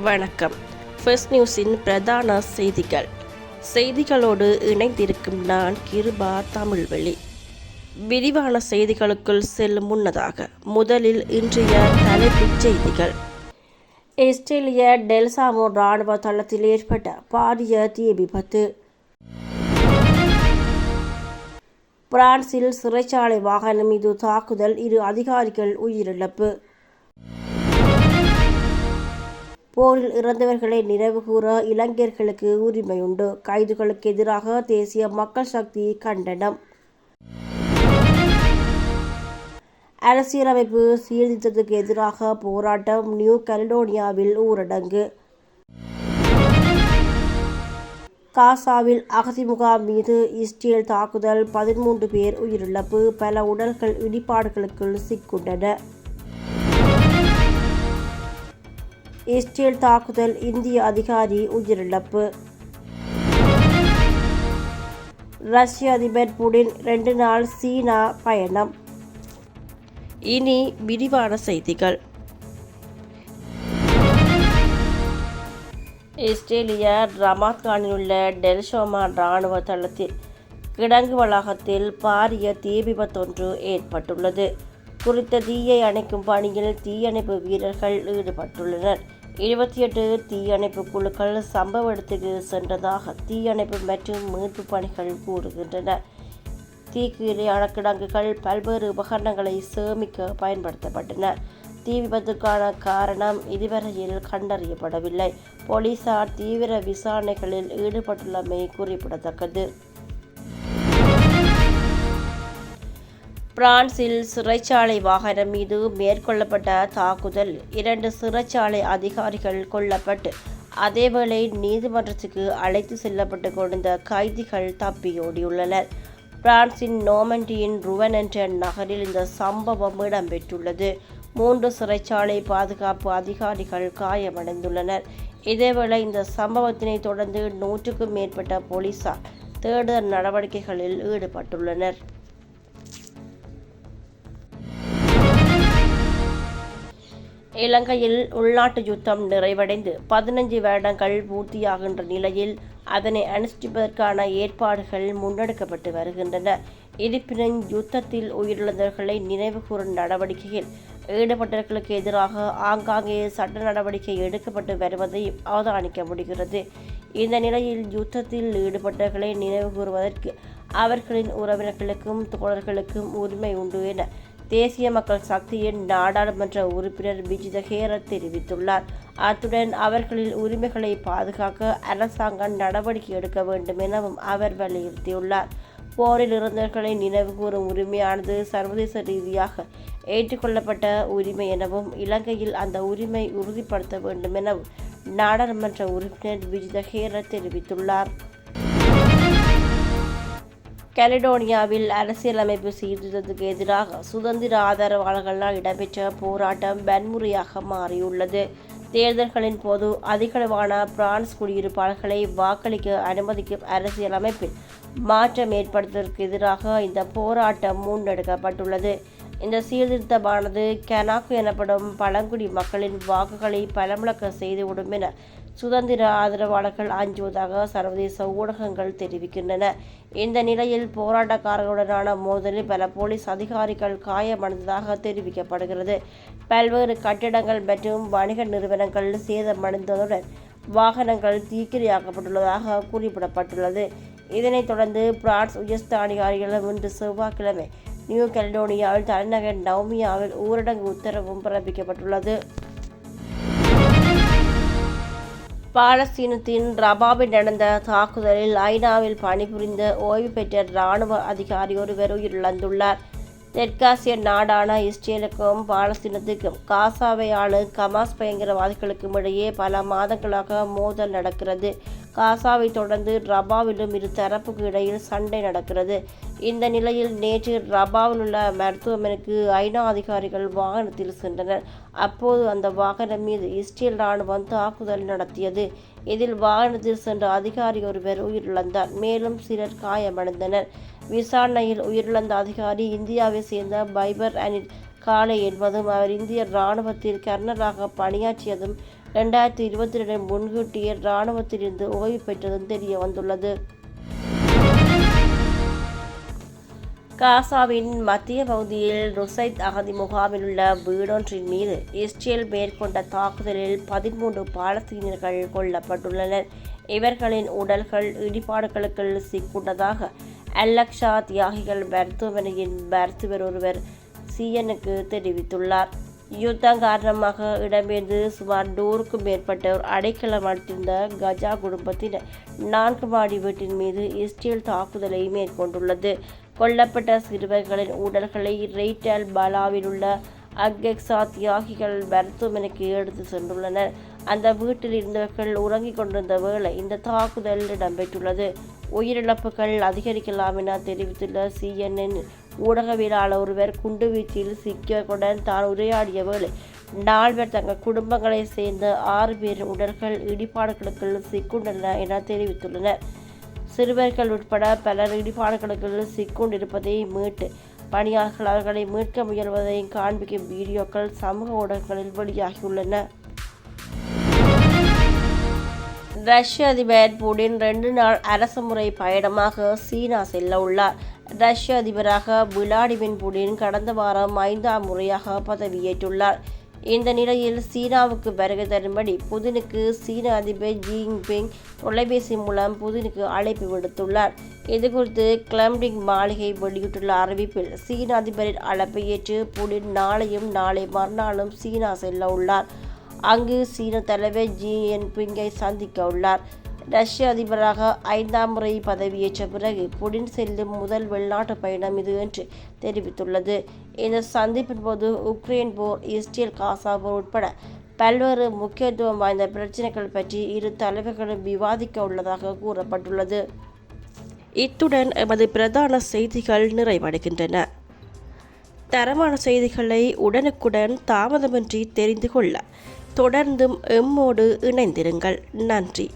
வணக்கம். ஃபர்ஸ்ட் நியூஸின் பிரதான செய்திகள். செய்திகளோடு இணைந்திருக்கும் நான் கிருபா தமிழ்வெளி. விரிவான செய்திகளுக்குள் செல்லும் முன்னதாக முதலில் இன்றைய தலைப்புச் செய்திகள். இஸ்ரேலிய டெல்சாமோ ராணுவ தளத்தில் ஏற்பட்ட பாரிய தீ விபத்து. பிரான்சில் சிறைச்சாலை வாகனம் மீது தாக்குதல் இரு அதிகாரிகள் உயிரிழப்பு. போரில் இறந்தவர்களை நினைவுகூர இளைஞர்களுக்கு உரிமை உண்டு. கைதுகளுக்கு எதிராக தேசிய மக்கள் சக்தி கண்டனம். அரசியலமைப்பு சீர்திருத்தத்துக்கு எதிராக போராட்டம் நியூ கலிடோனியாவில் ஊரடங்கு. காசாவில் அகதி முகாம் மீது இஸ்ரேல் தாக்குதல். பதிமூன்று பேர் உயிரிழப்பு. பல உடல்கள் இடிபாடுகளுக்குள் சிக்குண்டன. இஸ்ரேல் தாக்குதல் இந்திய அதிகாரி உயிரிழப்பு. ரஷ்ய அதிபர் புடின் ரெண்டு நாள் சீனா பயணம். இனி விரிவான செய்திகள். இஸ்ரேலிய ரமாத்கானில் உள்ள டெல்ஷோமா இராணுவ தளத்தில் கிடங்கு வளாகத்தில் பாரிய தீ விபத்தொன்று ஏற்பட்டுள்ளது. குறித்த தீயை அணைக்கும் பணியில் தீயணைப்பு வீரர்கள் ஈடுபட்டுள்ளனர். இருபத்தி எட்டு தீயணைப்பு குழுக்கள் சம்பவ இடத்துக்கு சென்றதாக தீயணைப்பு மற்றும் மீட்பு பணிகள் கூறுகின்றன. தீக்கு இரையான கிடங்குகள் பல்வேறு உபகரணங்களை சேமிக்க பயன்படுத்தப்பட்டன. தீ விபத்துக்கான காரணம் இதுவரையில் கண்டறியப்படவில்லை. போலீசார் தீவிர விசாரணைகளில் ஈடுபட்டுள்ளமை குறிப்பிடத்தக்கது. பிரான்சில் சிறைச்சாலை வாகனம் மீது மேற்கொள்ளப்பட்ட தாக்குதல். இரண்டு சிறைச்சாலை அதிகாரிகள் கொல்லப்பட்டு அதேவேளை நீதிமன்றத்துக்கு அழைத்து செல்லப்பட்டு கொண்ட கைதிகள் தப்பியோடியுள்ளனர். பிரான்சின் நோமண்டியின் ருவன் என்ற நகரில் இந்த சம்பவம் இடம்பெற்றுள்ளது. மூன்று சிறைச்சாலை பாதுகாப்பு அதிகாரிகள் காயமடைந்துள்ளனர். இதேவேளை இந்த சம்பவத்தினை தொடர்ந்து நூற்றுக்கும் மேற்பட்ட போலீசார் தேடுதல் நடவடிக்கைகளில் ஈடுபட்டுள்ளனர். இலங்கையில் உள்நாட்டு யுத்தம் நிறைவடைந்து பதினஞ்சு வருடங்கள் பூர்த்தியாகின்ற நிலையில் அதனை அனுஷ்டிப்பதற்கான ஏற்பாடுகள் முன்னெடுக்கப்பட்டு வருகின்றன. இருப்பினும் யுத்தத்தில் உயிரிழந்தவர்களை நினைவுகூரும் நடவடிக்கையில் ஈடுபட்டவர்களுக்கு எதிராக ஆங்காங்கே சட்ட நடவடிக்கை எடுக்கப்பட்டு வருவதை அவதானிக்க முடிகிறது. இந்த நிலையில் யுத்தத்தில் ஈடுபட்டவர்களை நினைவு கூறுவதற்கு அவர்களின் உறவினர்களுக்கும் தோழர்களுக்கும் உரிமை உண்டு என தேசிய மக்கள் சக்தியின் நாடாளுமன்ற உறுப்பினர் விஜித ஹேரத் தெரிவித்துள்ளார். அத்துடன் அவர்களின் உரிமைகளை பாதுகாக்க அரசாங்கம் நடவடிக்கை எடுக்க வேண்டும் எனவும் அவர் வலியுறுத்தியுள்ளார். போரில் இருந்தவர்களை நினைவுகூரும் உரிமையானது சர்வதேச ரீதியாக ஏற்றுக்கொள்ளப்பட்ட உரிமை எனவும் இலங்கையில் அந்த உரிமை உறுதிப்படுத்த வேண்டும் எனவும் நாடாளுமன்ற உறுப்பினர் விஜித ஹேரத் தெரிவித்துள்ளார். கலிடோனியாவில் அரசியலமைப்பு சீர்திருத்தத்துக்கு எதிராக சுதந்திர ஆதரவாளர்களால் இடம்பெற்ற போராட்டம் வன்முறையாக மாறியுள்ளது. தேர்தல்களின் போது அதிகளவான பிரான்ஸ் குடியிருப்பாளர்களை வாக்களிக்க அனுமதிக்கும் அரசியலமைப்பில் மாற்றம் ஏற்படுத்துவதற்கு எதிராக இந்த போராட்டம் முன்னெடுக்கப்பட்டுள்ளது. இந்த சீர்திருத்தமானது கெனாக்கு எனப்படும் பழங்குடி மக்களின் வாக்குகளை பலமுழக்க செய்துவிடும் என சுதந்திர ஆதரவாளர்கள் அஞ்சுவதாக சர்வதேச ஊடகங்கள் தெரிவிக்கின்றன. இந்த நிலையில் போராட்டக்காரர்களுடனான மோதலில் பல போலீஸ் அதிகாரிகள் காயமடைந்ததாக தெரிவிக்கப்படுகிறது. பல்வேறு கட்டிடங்கள் மற்றும் வணிக நிறுவனங்கள் சேதமடைந்ததுடன் வாகனங்கள் தீக்கிரையாக்கப்பட்டுள்ளதாக குறிப்பிடப்பட்டுள்ளது. இதனைத் தொடர்ந்து பிரான்ஸ் உயர்ஸ்தானிகாரிகளும் இன்று செவ்வாய்க்கிழமை நியூ கலிடோனியாவில் தலைநகர் நவ்மியாவில் ஊரடங்கு உத்தரவும் பிறப்பிக்கப்பட்டுள்ளது. பாலஸ்தீனத்தின் ரபாவில் நடந்த தாக்குதலில் ஐநாவில் பணிபுரிந்த ஓய்வு பெற்ற இராணுவ அதிகாரி ஒருவர் உயிரிழந்துள்ளார். தெற்காசிய நாடான இஸ்ரேலுக்கும் பாலஸ்தீனத்துக்கும் காசாவை ஆளும் கமாஸ் பயங்கரவாதிகளுக்கும் இடையே பல மாதங்களாக மோதல் நடக்கிறது. காசாவை தொடர்ந்து ரபாவிலும் இரு தரப்புக்கு இடையில் சண்டை நடக்கிறது. இந்த நிலையில் நேற்று ரபாவில் உள்ள மருத்துவமனைக்கு ஐநா அதிகாரிகள் வாகனத்தில் சென்றனர். அப்போது அந்த வாகனம் மீது இஸ்ரேல் ராணுவம் தாக்குதல் நடத்தியது. இதில் வாகனத்தில் சென்ற அதிகாரி ஒருவர் உயிரிழந்தார். மேலும் சிலர் காயமடைந்தனர். விசாரணையில் உயிரிழந்த அதிகாரி இந்தியாவை சேர்ந்த பைபர் அனில். காலை என்பதும் அவர் இந்திய இராணுவத்தில் கர்னலாக பணியாற்றியதும் ரெண்டாயிரத்தி இருபத்தி ரெண்டு முன்கூட்டியே இராணுவத்திலிருந்து ஓய்வு பெற்றதும் தெரிய வந்துள்ளது. காசாவின் மத்திய பகுதியில் ருசைத் அகதி முகாமில் உள்ள வீடொன்றின் மீது இஸ்ரேல் மேற்கொண்ட தாக்குதலில் பதிமூன்று பாலஸ்தீனர்கள் கொல்லப்பட்டுள்ளனர். இவர்களின் உடல்கள் இடிபாடுகளுக்கு சிக்குண்டதாக அல்லக்ஷா தியாகிகள் மருத்துவமனையின் மருத்துவர் ஒருவர் சிஎனுக்கு தெரிவித்துள்ளார். யுத்தம் காரணமாக இடம்பெயர்ந்து சுமார் நூறுக்கும் மேற்பட்டோர் அடைக்கலம் அளித்திருந்த கஜா குடும்பத்தினர் நான்கு மாடி வீட்டின் மீது இஸ்ரேல் தாக்குதலை மேற்கொண்டுள்ளது. கொல்லப்பட்ட சிறுவர்களின் உடல்களை ரெய்டல் பலாவில் உள்ள அக்கெக்ஸா தியாகிகள் மருத்துவமனைக்கு எடுத்து சென்றுள்ளனர். அந்த வீட்டில் இருந்தவர்கள் உறங்கிக் கொண்டிருந்த வேளை இந்த தாக்குதல் இடம்பெற்றுள்ளது. உயிரிழப்புகள் அதிகரிக்கலாம் என தெரிவித்துள்ள சிஎன்என் ஊடகவியலாளர் ஒருவர் குண்டுவீச்சில் சிக்கியவுடன் தான் உரையாடிய வேளை நால்வர் தங்கள் குடும்பங்களைச் சேர்ந்த ஆறு பேர் உடல்கள் இடிபாடுகளுக்குள் சிக்குண்டன என தெரிவித்துள்ளனர். சிறுவர்கள் உட்பட பலர் இடிபாடுகளுக்குள் சிக்குண்டிருப்பதை மீட்டு பணியாளர்கள் அவர்களை மீட்க முயல்வதையும் காண்பிக்கும் வீடியோக்கள் சமூக ஊடகங்களில் வெளியாகியுள்ளன. ரஷ்ய அதிபர் புடின் ரெண்டு நாள் அரசுமுறை பயணமாக சீனா செல்ல உள்ளார். ரஷ்ய அதிபராக விளாடிமிர் புடின் கடந்த வாரம் ஐந்தாம் முறையாக பதவியேற்றுள்ளார். இந்த நிலையில் சீனாவுக்கு வருகை தரும்படி புதினுக்கு சீன அதிபர் ஜி ஜின்பிங் தொலைபேசி மூலம் புதினுக்கு அழைப்பு விடுத்துள்ளார். இதுகுறித்து கிளம்டிங் மாளிகை வெளியிட்டுள்ள அறிவிப்பில் சீன அதிபரின் அழைப்பை ஏற்று புடின் நாளையும் நாளை மறுநாளும் சீனா செல்ல உள்ளார். அங்கு சீன தலைவர் ஜி என்பிங்கை சந்திக்க உள்ளார். ரஷ்ய அதிபராக ஐந்தாம் முறை பதவியேற்ற பிறகு புடின் செல்லும் முதல் வெளிநாட்டு பயணம் இது என்று தெரிவித்துள்ளது. இந்த சந்திப்பின் போது உக்ரைன் போர் இஸ்ரேல் காசா போர் உட்பட பல்வேறு முக்கியத்துவம் வாய்ந்த பிரச்சினைகள் பற்றி இரு தலைவர்களும் விவாதிக்க உள்ளதாக கூறப்பட்டுள்ளது. இத்துடன் எமது பிரதான செய்திகள் நிறைவடைகின்றன. தரமான செய்திகளை உடனுக்குடன் தாமதமின்றி தெரிந்து கொள்ள தொடர்ந்தும் எம்மோடு இணைந்திருங்கள். நன்றி.